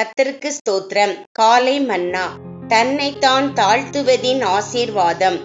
கர்த்தருக்கு ஸ்தோத்திரம். காலை மன்னா தன்னைத்தான் தாழ்த்துவதின் ஆசீர்வாதம்.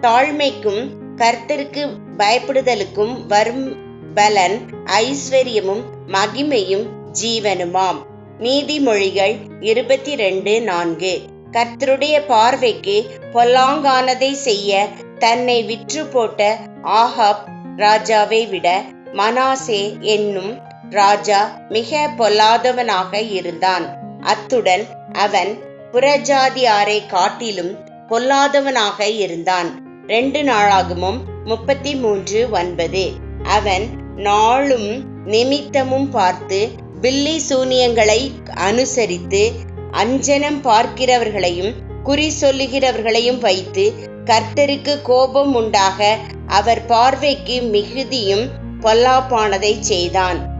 தாழ்மைக்கும் கர்த்தருக்கு பயப்படுதலுக்கும் வரும் பலன் ஐஸ்வர்யமும் மகிமையும் ஜீவனுமாம். நீதிமொழிகள் இருபத்தி ரெண்டு நான்கு. கர்த்தருடைய பார்வைக்கு பொல்லாங்கானதை செய்ய தன்னை விற்று போட்ட ஆஹாப் ராஜாவை விட மனாசே என்னும் ராஜா மிக பொல்லாதவனாக இருந்தான். அத்துடன் அவன் புறஜாதியாரை காட்டிலும் பொல்லாதவனாக இருந்தான். ரெண்டு நாளாகமும் முப்பத்தி மூன்று ஒன்பது. அவன் நாளும் நிமித்தமும் பார்த்து பில்லி சூனியங்களை அனுசரித்து அஞ்சனம் பார்க்கிறவர்களையும் குறி சொல்லுகிறவர்களையும் வைத்து கர்த்தருக்கு கோபம் உண்டாக அவர் பார்வைக்கு மிகுதியும் பொல்லாப்பானதை செய்தான்.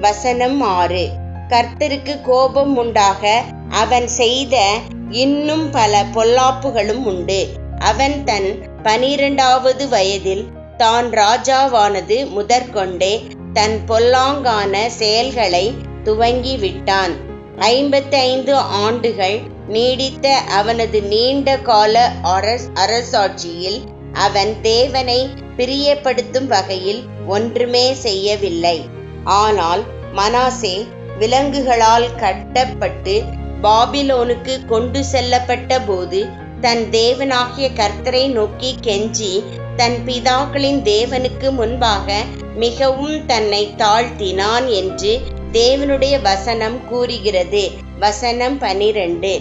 வசனம் ஆறு. கர்த்தருக்கு கோபம் உண்டாக அவன் செய்த இன்னும் பல பொல்லாப்புகளும் உண்டு. அவன் தன் பனிரெண்டாவது வயதில் தான் ராஜாவானது முதற்கொண்டே தன் பொல்லாங்கான செயல்களை துவங்கி விட்டான் ஐம்பத்தைந்து ஆண்டுகள் நீடித்த அவனது நீண்ட கால அரசாட்சியில் அவன் தேவனை பிரியப்படுத்தும் வகையில் ஒன்றுமே செய்யவில்லை. ஆனால் மனாசே விலங்குகளால் கட்டப்பட்டு பாபிலோனுக்கு கொண்டு செல்லப்பட்ட போது தன் தேவனாகிய கர்த்தரை நோக்கி கெஞ்சி தன் பிதாக்களின் தேவனுக்கு முன்பாக மிகவும் தன்னை தாழ்த்தினான் என்று தேவனுடைய வசனம் கூறுகிறது. வசனம் பனிரெண்டு.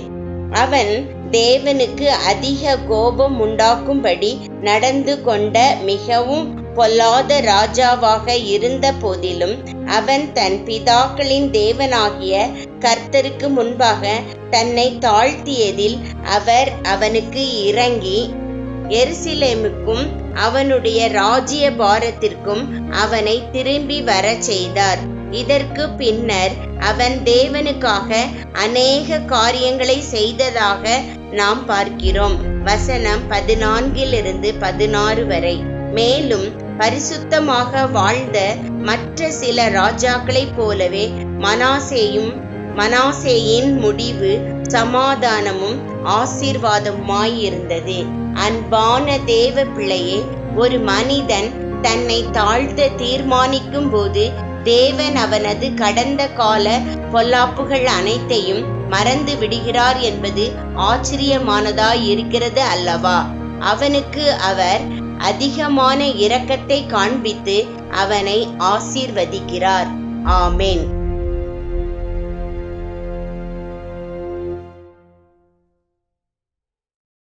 அவன் தேவனுக்கு அதிக கோபம் உண்டாக்கும்படி நடந்து கொண்ட மிகவும் பொல்லாத ராஜாவாக இருந்த போதிலும் அவன் தன் பிதாக்களின் தேவனாகிய கர்த்தருக்கு முன்பாக தன்னை தாழ்த்தியதில் அவர் அவனுக்கு இறங்கி எருசலேமுக்கும் அவனுடைய ராஜ்ய பாரத்திற்கும் அவனை திரும்பி வரச் செய்தார். இதற்கு பின்னர் அவன் தேவனுக்காக அநேக காரியங்களை செய்ததாக நாம் பார்க்கிறோம். வசனம் பதினான்கிலிருந்து பதினாறு வரை. மேலும் பரிசுத்தமாக வாழ்ந்த மற்ற சில ராஜாக்களைப் போலவே மனாசேயும் மனாசேயின் முடிவு சமாதானமும் ஆசீர்வாதமாயிருந்தது அன்பான தேவ பிள்ளையே ஒரு மனிதன் தன்னை தாழ்த்த தீர்மானிக்கும் போது தேவன் அவனது கடந்த கால பொல்லாப்புகள் அனைத்தையும் மறந்து விடுகிறார் என்பது ஆச்சரியமானதாய் இருக்கிறது அல்லவா? அவனுக்கு அவர் அதிகமான இரக்கத்தை காண்பித்து அவனை ஆசீர்வதிக்கிறார். ஆமேன்.